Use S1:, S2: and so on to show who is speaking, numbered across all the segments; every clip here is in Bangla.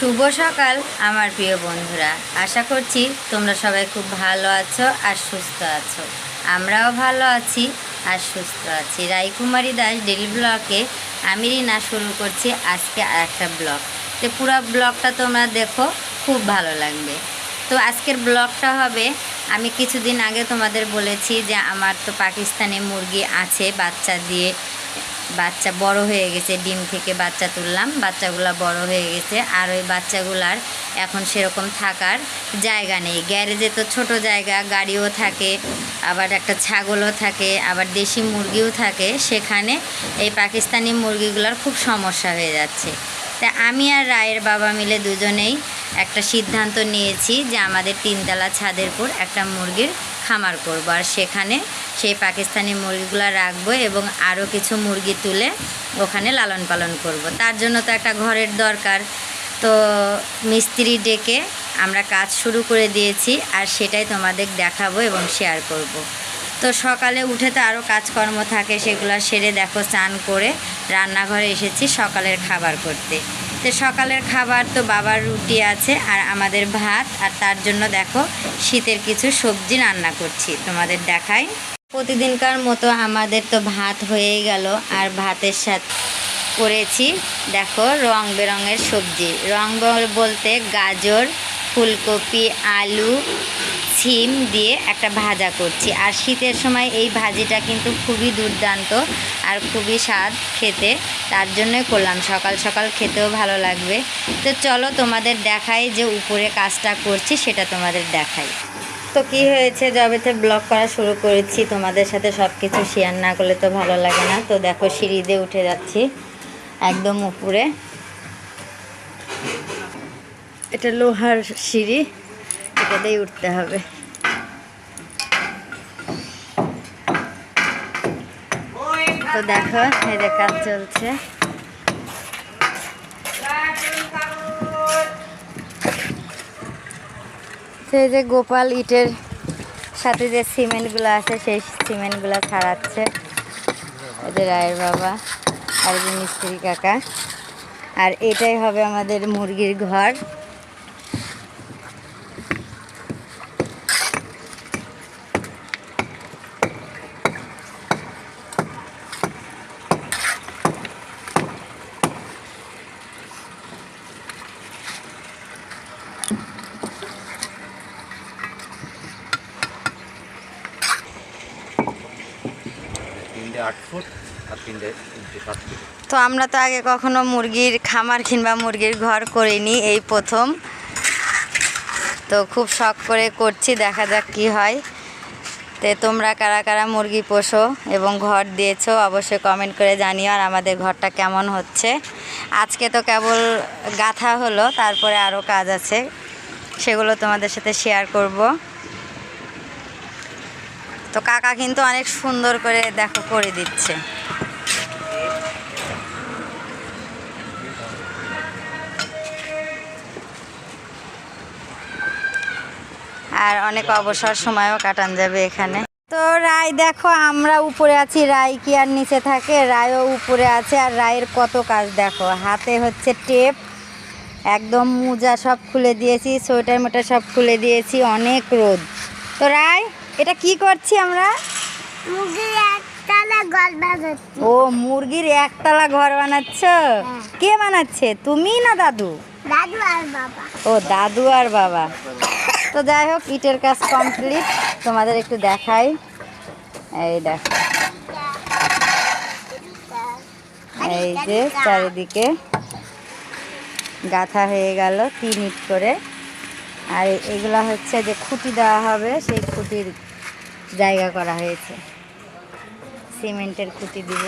S1: শুভ সকাল, আমার প্রিয় বন্ধুরা। আশা করছি তোমরা সবাই খুব ভালো আছো আর সুস্থ আছো। আমরাও ভালো আছি আর সুস্থ আছি। রায়কুমারী দাস ডেলি ব্লকে আমি রিনা শুরু করছি আজকে আর একটা ব্লগ। তো পুরো ব্লগটা তোমরা দেখো, খুব ভালো লাগবে। তো আজকের ব্লগটা হবে, আমি কিছুদিন আগে তোমাদের বলেছি যে আমার তো পাকিস্তানি মুরগি আছে বাচ্চা দিয়ে। বাচ্চা বড় হয়ে গেছে, ডিম থেকে বাচ্চা তুললাম, বাচ্চাগুলা বড় হয়ে গেছে, আর ওই বাচ্চাগুলার এখন সেরকম থাকার জায়গা নেই। গ্যারেজে তো ছোট জায়গা, গাড়িও থাকে, আবার একটা ছাগলও থাকে, আবার দেশি মুরগিও থাকে, সেখানে এই পাকিস্তানি মুরগিগুলোর খুব সমস্যা হয়ে যাচ্ছে। তা আমি আর রায়ের বাবা মিলে দুজনেই একটা সিদ্ধান্ত নিয়েছি যে আমাদের তিনতলা ছাদের উপর একটা মুরগির খামার করব আর সেখানে সেই পাকিস্তানি মুরগিগুলো রাখব এবং আরও কিছু মুরগি তুলে ওখানে লালন পালন করব। তার জন্য তো একটা ঘরের দরকার তো মিস্ত্রি ডেকে আমরা কাজ শুরু করে দিয়েছি আর সেটাই তোমাদের দেখাবো এবং শেয়ার করব। তো সকালে উঠে তো আরও কাজকর্ম থাকে, সেগুলো সেরে দেখো, স্নান করে রান্নাঘরে এসেছি সকালের খাবার করতে তো সকালের খাবার তো বাবার রুটি আছে আর আমাদের ভাত। আর তার জন্য দেখো শীতের কিছু সবজি রান্না করছি, তোমাদের দেখাই। প্রতিদিনকার মতো আমাদের তো ভাত হয়ে গেল, আর ভাতের সাথে করেছি দেখো রং বেরঙের সবজি। রং বলতে গাজর, ফুলকপি, আলু সিম দিয়ে একটা ভাজা করছি। আর শীতের সময় এই ভাজিটা কিন্তু খুবই দুর্দান্ত আর খুবই স্বাদ খেতে। তার জন্যই করলাম। সকাল সকাল খেতেও ভালো লাগবে। তো চলো তোমাদের দেখাই যে উপরে কাজটা করছি, সেটা তোমাদের দেখাই। তো কি হয়েছে? যবেতে ব্লগ করা শুরু করেছি, তোমাদের সাথে সব কিছু শেয়ার না করলে তো ভালো লাগে না। তো দেখো সিঁড়ি দিয়ে উঠে যাচ্ছি একদম উপরে। এটা লোহার সিঁড়ি। দিয়ে উঠতে হবে। তো দেখো যে কাজ চলছে। সেই যে গোপাল ইটের সাথে যে সিমেন্টগুলো আছে, সেই সিমেন্টগুলো ছাড়াচ্ছে। এদের রায়ের বাবা আর যে মিস্ত্রি কাকা। আর এটাই হবে আমাদের মুরগির ঘর। তো আমরা তো আগে কখনো মুরগির খামার কিংবা মুরগির ঘর করিনি এই প্রথম। তো খুব শখ করে করছি দেখা যাক কি হয়। তে তোমরা কারা কারা মুরগি পোষো এবং ঘর দিয়েছ অবশ্যই কমেন্ট করে জানিও আর আমাদের ঘরটা কেমন হচ্ছে। আজকে তো কেবল গাথা হলো তারপরে আরও কাজ আছে। সেগুলো তোমাদের সাথে শেয়ার করব। তো কাকা কিন্তু অনেক সুন্দর করে দেখো করে দিচ্ছে। আর অনেক অবসর সময়ও কাটান যাবে এখানে। তো রায় দেখো, আমরা উপরে আছি, রায় কি আর নিচে থাকে? রায়ও উপরে আছে, আর রায়ের কত কাজ দেখো। হাতে হচ্ছে টেপ একদম মোজা সব খুলে দিয়েছি সোয়েটার মোটা সব খুলে দিয়েছি অনেক রোদ। তো রায় এটা কি করছি আমরা? ও মুরগির একতলা ঘর বানাচ্ছ? কে বানাচ্ছে তুমি না দাদু?
S2: দাদু আর বাবা।
S1: ও দাদু আর বাবা। তো যাই হোক ইটের কাজ কমপ্লিট তোমাদের একটু দেখাই। এই দেখো। এই যে চারিদিকে। গাথা হয়ে গেল তিন ইট করে। আর এগুলা হচ্ছে যে খুঁটি দেওয়া হবে, সেই খুঁটির জায়গা করা হয়েছে। সিমেন্টের খুঁটি দিব।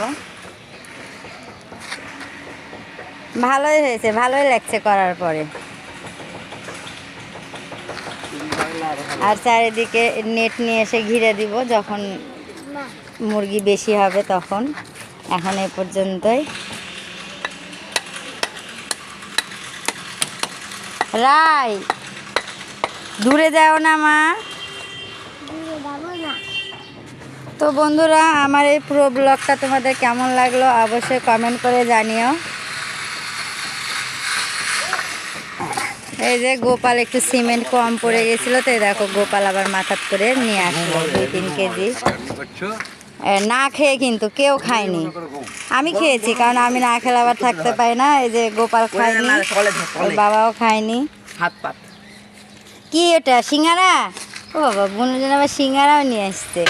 S1: ভালোই হয়েছে, ভালোই লাগছে করার পরে। আর চারিদিকে নেট নিয়ে এসে ঘিরে দিব, যখন মুরগি বেশি হবে তখন। এখন এই পর্যন্তই। রাই দূরে যাও না মা।
S2: দূরে যাব না।
S1: তো বন্ধুরা আমার এই পুরো ব্লগটা তোমাদের কেমন লাগল অবশ্যই কমেন্ট করে জানিও। এই যে গোপাল একটু সিমেন্ট কম পড়ে গেছিল তো দেখো গোপাল আবার মাথাত করে নিয়ে আসলো দুই তিন কেজি। এ, না খেয়ে কিন্তু কেউ খায়নি। আমি খেয়েছি কারণ আমি না খেলে আবার থাকতে পারি না। এই যে গোপাল খায়নি বাবাও খায়নি। কি এটা সিঙ্গারা? ও বাবা বোনজন আবার সিঙ্গারাও নিয়ে আসছে।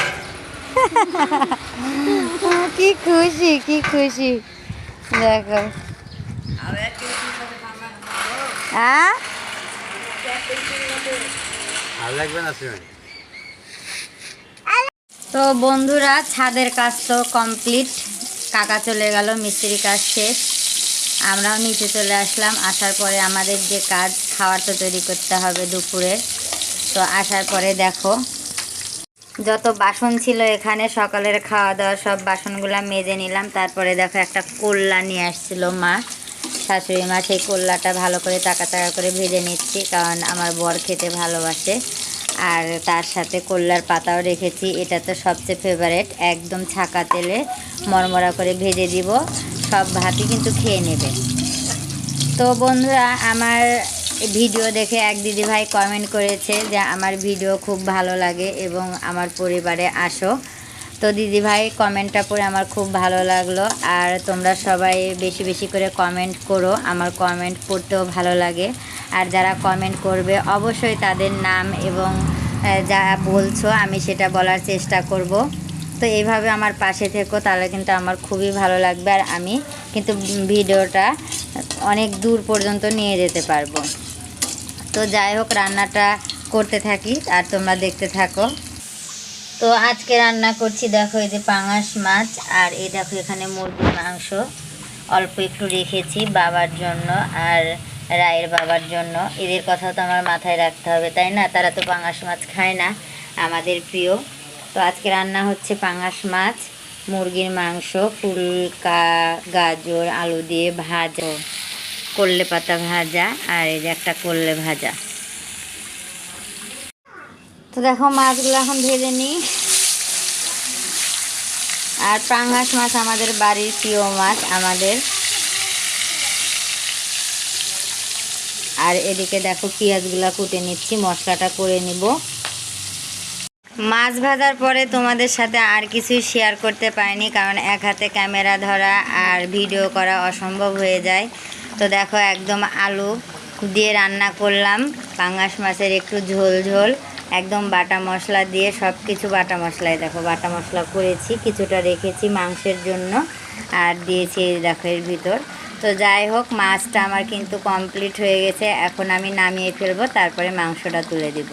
S1: কি খুশি কি খুশি। দেখো। হ্যাঁ
S3: লাগবে না
S1: তো বন্ধুরা, ছাদের কাজ তো কমপ্লিট কাকা চলে গেল মিস্ত্রি কাজ শেষ। আমরাও নিচে চলে আসলাম। আসার পরে আমাদের যে কাজ, খাওয়ার তো তৈরি করতে হবে দুপুরে। তো আসার পরে দেখো, যত বাসন ছিল এখানে, সকালের খাওয়া দাওয়া সব বাসনগুলো মেজে নিলাম। তারপরে দেখো, একটা কোল্লা নিয়ে আসছিল মা, শাশুড়ি মা। সেই কোল্লাটা ভালো করে টাকা টাকা করে ভেজে নিচ্ছি, কারণ আমার বর খেতে ভালোবাসে। আর তার সাথে কল্লার পাতাও রেখেছি। এটা তো সবচেয়ে ফেভারেট একদম ছাকা তেলে মরমরা করে ভেজে দিব। সব ভাতই কিন্তু খেয়ে নেবে। তো বন্ধুরা, আমার ভিডিও দেখে এক দিদিভাই কমেন্ট করেছে যে, আমার ভিডিও খুব ভালো লাগে এবং আমার পরিবারে আসো। তো দিদি ভাই কমেন্টটা পড়ে আমার খুব ভালো লাগল। আর তোমরা সবাই বেশি বেশি করে কমেন্ট করো, আমার কমেন্ট পড়তেও ভালো লাগে। আর যারা কমেন্ট করবে, অবশ্যই তাদের নাম এবং যা বলছো আমি সেটা বলার চেষ্টা করব। তো এইভাবে আমার পাশে থেকো, তাহলে কিন্তু আমার খুবই ভালো লাগবে। আর আমি কিন্তু ভিডিওটা অনেক দূর পর্যন্ত নিয়ে যেতে পারব। তো যাই হোক, রান্নাটা করতে থাকি, আর তোমরা দেখতে থাকো। তো আজকে রান্না করছি, দেখো এই যে পাঙাশ মাছ আর এই দেখো এখানে মুরগির মাংস। অল্প একটু রেখেছি বাবার জন্য আর রায়ের বাবার জন্য। এদের কথা তো আমার মাথায় রাখতে হবে, তাই না? তারা তো পাঙাশ মাছ খায় না, আমাদের প্রিয়। তো আজকে রান্না হচ্ছে পাঙাশ মাছ, মুরগির মাংস, ফুলকা, গাজর, আলু দিয়ে ভাজা, করলে পাতা ভাজা আর এই যে একটা করলে ভাজা। তো দেখো মাছগুলো এখন ভেজে নিই। আর পাঙ্গাস মাছ আমাদের বাড়ির প্রিয় মাছ, আমাদের। আর এদিকে দেখো পেঁয়াজগুলো কুটে নিচ্ছি, মশলাটা করে নিব। মাছ ভাজার পরে তোমাদের সাথে আর কিছুই শেয়ার করতে পারিনি, কারণ এক হাতে ক্যামেরা ধরা আর ভিডিও করা অসম্ভব হয়ে যায়। তো দেখো একদম আলু দিয়ে রান্না করলাম, পাঙ্গাস মাছের একটু ঝোল ঝোল। একদম বাটা মশলা দিয়ে সব কিছু বাটা মশলায় দেখো, বাটা মশলা করেছি, কিছুটা রেখেছি মাংসের জন্য আর দিয়েছি দেখো এর ভিতর। তো যাই হোক, মাছটা আমার কিন্তু কমপ্লিট হয়ে গেছে, এখন আমি নামিয়ে ফেলব, তারপরে মাংসটা তুলে দিব।